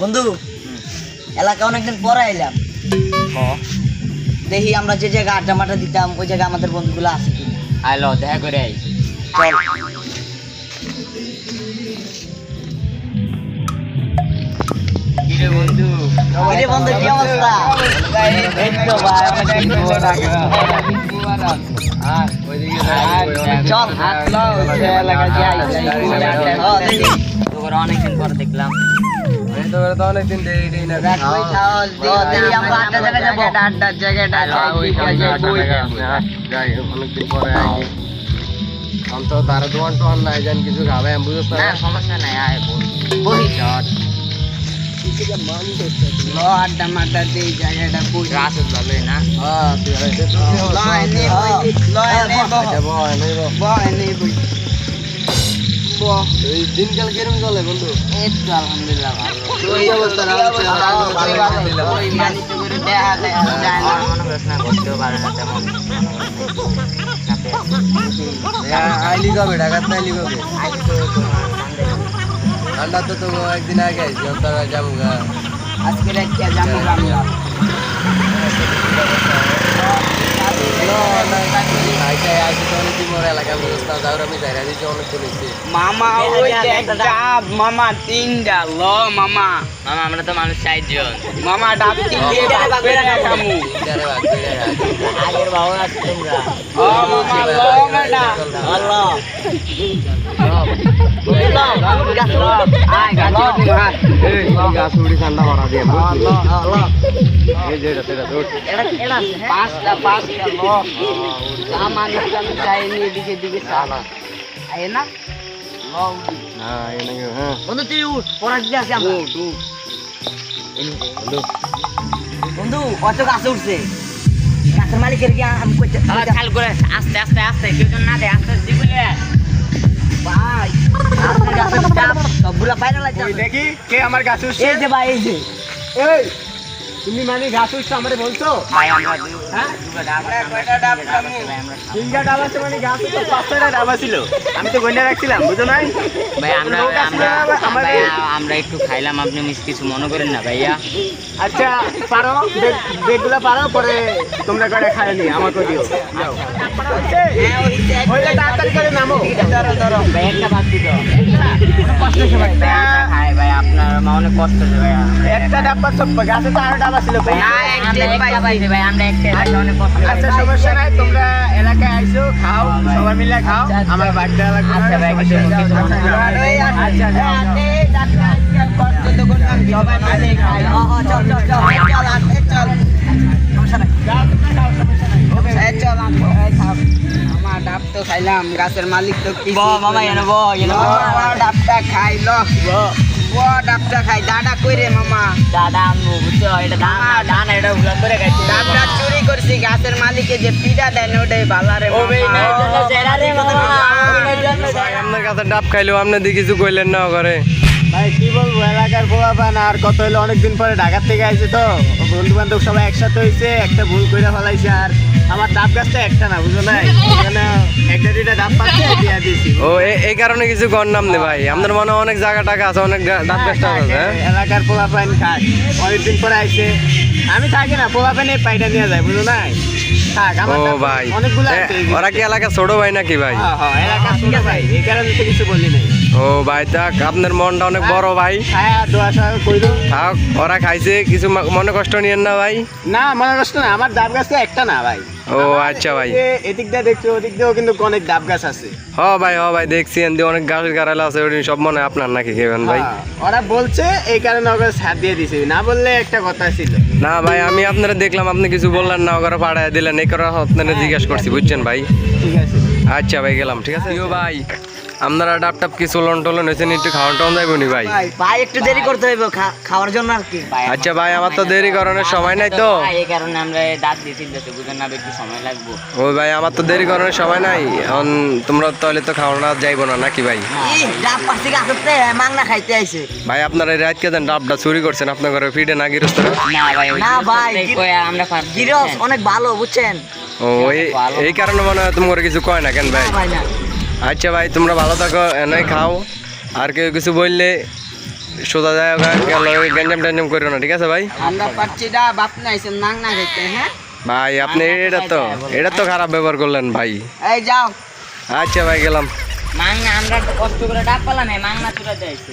বন্ধু এলাকা অনেকদিন পরে এলাম। দেখি আমরা যে জায়গায় আড্ডা মাড্ডা দিতাম ওই জায়গায় আমাদের বন্ধুগুলো আছে আইলো দেখা করে আই চল। বন্ধু? বন্ধু কি অবস্থা? তো অনেকদিন পর আগে। পর দেখলাম অনেকদিন দেরি দেরি না ও, দেখি আমরা আড্ডা জায়গায় আড্ডার যাই অনেকদিন পরে আইনি। আমি তো তারা দোকান টোয়ান নাই জান কিছু খাবে আমি বুঝতে না সমস্যা নাই আয় বহি ল আড্ডা মাড্ডা দিয়ে জায়গাটা পুরো রাস ভালোই না? হ্যাঁ ঠিক এই দিনকাল কিরম চলে বন্ধু এই তো আলহামদুলিল্লাহ ভালো ওই অবস্থা না, আলহামদুলিল্লাহ, ওই মানিত করে দেখা যায় না মনে করিস না করতেও পারে না তেমন আইলি কবে ঢাকাত আইলি কবে আজ তো তোমার সন্দেহ। ঠান্ডা তো তো একদিন আগে অন্তরা যাব গা আজকে রাত যাব আমরা আইসাই আইসি তো অনেকদিন পরে আমি অনেক মামা ওই একটা মামা তিনটা ল মামা মামা আমরা তো মানুষ মামা ডাব দিয়ে বাগবে না কামু আরে বাদ করে আগের বাবু আছে তোমরা ও মামা ল আল্লাহ। ঠান্ডা মারা দিয়ে। এই যে এটা সেটা হ্যাঁ? পাঁচটা পাঁচটা ল আমার আমি চাইনি এদিকে দিকে আয় না ল না? হ্যাঁ। বন্ধু তুই উঠ পড়ার দিকে আছি আমরা। বন্ধু। বন্ধু গাছে উঠছে? গাছের মালিকের কি আমি চাল করে আস্তে আস্তে আস্তে কেউ না দেয় আস্তে আস্তে বলে। ভাই গাছের সবগুলা বাইরে লাগছে দেখি কে আমার গাছ উঠছে? এই যে ভাই এই যে। এই! তুমি মানে গাছ উঠছে আমারে বলছো? হ্যাঁ। তিনটা ডাব আছে মানে গাছ তো পাঁচটা ডাব ছিল আমি তো গন্ডা রাখছিলাম বুঝো নাই? ভাই আমরা আমরা না, আমার- ভাই, আমরা একটু খাইলাম আপনি কিছু মনে করেন না ভাইয়া। আচ্ছা পারো বেগ- পারো পরে তোমরা কয়টা খাই নি আমাকে দিও। যাও। তাড়াতাড়ি করে নামো। ধরো ধরো ভাই একটা বাদ দিত কষ্ট ভাই ভাই আপনার মা অনেক কষ্ট ভাই একটা ডাব্বা সব গাছে তো আরও ছিল ভাই। আমরা একটা পাইছি। ভাই আমরা একটা এলাকায় অনেক কষ্ট আচ্ছা সমস্যা নাই তোমরা এলাকায় আইসো খাও সবাই মিলে খাও আমার বাড়িতে লাগবে আচ্ছা ভাই, কিছু-। কিছু। আচ্ছা। আমার ডাব তো খাইলাম গাছের মালিক তো মামা এনে ডাবটা খাইল। ব ডাবটা খাই। দাদা কইরে মামা? দাদা বুঝছ এটা দান এটা উলান করে খাইছি। ডাবটা চুরি করছি গাছের মালিকে যে ওটাই ও ভাই না জন্য রে মামা। আপনার কাছে ডাব আপনি কিছু কইলেন না করে ভাই কি বলব এলাকার আর কত হলো অনেকদিন পরে ঢাকার থেকে আইছে তো। বন্ধু বান্ধব সবাই একসাথে হয়েছে একটা ভুল করে ফেলাইছে আর আমার ডাব গাছটা একটা না বুঝো নাই? এখানে একটা দুইটা ডাব পাচ্ছে দিয়া দিয়েছি ও এই কারণে কিছু কর নাম নে ভাই। আমাদের মনে অনেক জায়গা টাকা আছে অনেক ডাব গাছ টাকা আছে হ্যাঁ? এলাকার পোলাপান খাক অনেকদিন পরে আইছে। আমি থাকি না পোলাপান এই পাইটা নিয়ে যায় বুঝো ও ভাই। ওরা কি এলাকা ছোট ভাই নাকি ভাই? হ্যাঁ হ্যাঁ ছোট ভাই। এই কারণে তো কিছু বলি নাই। ও ভাই থাক আপনার মনটা অনেক বড় ভাই। থাক ওরা খাইছে কিছু মনে কষ্ট নিয়েন না ভাই? না মনে কষ্ট না আমার ডাব গাছ একটা না ভাই। ও আচ্ছা ভাই। এদিকটা এদিক দেখছ ওদিক দিয়েও কিন্তু অনেক ডাব গাছ আছে। হ ভাই হ ভাই দেখছি এনদি অনেক গাছ গাড়ালা আছে ওই সব মনে হয় আপনার নাকি খেবেন ভাই? হ্যাঁ, ওরা বলছে এই কারণে ওকে সাথ দিয়ে দিছে। না বললে একটা কথা ছিল। না ভাই আমি আপনারা দেখলাম আপনি কিছু বললেন না ওকে পাড়ায় দিলেন এই করে আপনারা জিজ্ঞেস করছি বুঝছেন ভাই? ঠিক আছে। আচ্ছা ভাই গেলাম ঠিক আছে? ভাই। আপনারা ডাব টাপ কি চলন টলন হয়েছে একটু খাওয়ান টাউন যাইব নি ভাই? ভাই একটু দেরি করতে হইব খাওয়ার জন্য আর কি। আচ্ছা ভাই আমার তো দেরি করানোর সময় নাই তো। এই কারণে আমরা দাঁত দিয়ে চিনতেছি বুঝেন না একটু সময় লাগবো। ওই ভাই আমার তো দেরি করানোর সময় নাই। এখন তোমরা তাহলে তো খাওয়ানো যাইবো না নাকি ভাই? ডাব পাচ্ছি গাছেতে মাংনা খাইতে আইছে। ভাই আপনারা এই রাত কেন ডাবটা চুরি করছেন আপনার ঘরে ফিডে না গিরস্ত। না ভাই না ভাই, আমরা গিরস অনেক ভালো বুঝছেন? ও এই কারণে মনে হয় তোমার কিছু কয় না কেন ভাই? আচ্ছা ভাই তোমরা ভালো থাকো এনে খাও। আর কেউ কিছু বললে সোজা যায় গ্যাঞ্জাম ট্যাঞ্জাম করো না ঠিক আছে ভাই? আমরা পাচ্ছি না বাপ নাইছেন নাং না খেতে হ্যাঁ? ভাই আপনি এটা তো এটা তো খারাপ ব্যবহার করলেন ভাই। এই যাও। আচ্ছা ভাই গেলাম। মাংনা আমরা কষ্ট করে ডাক পেলাম মাংনা চুরা যাইছে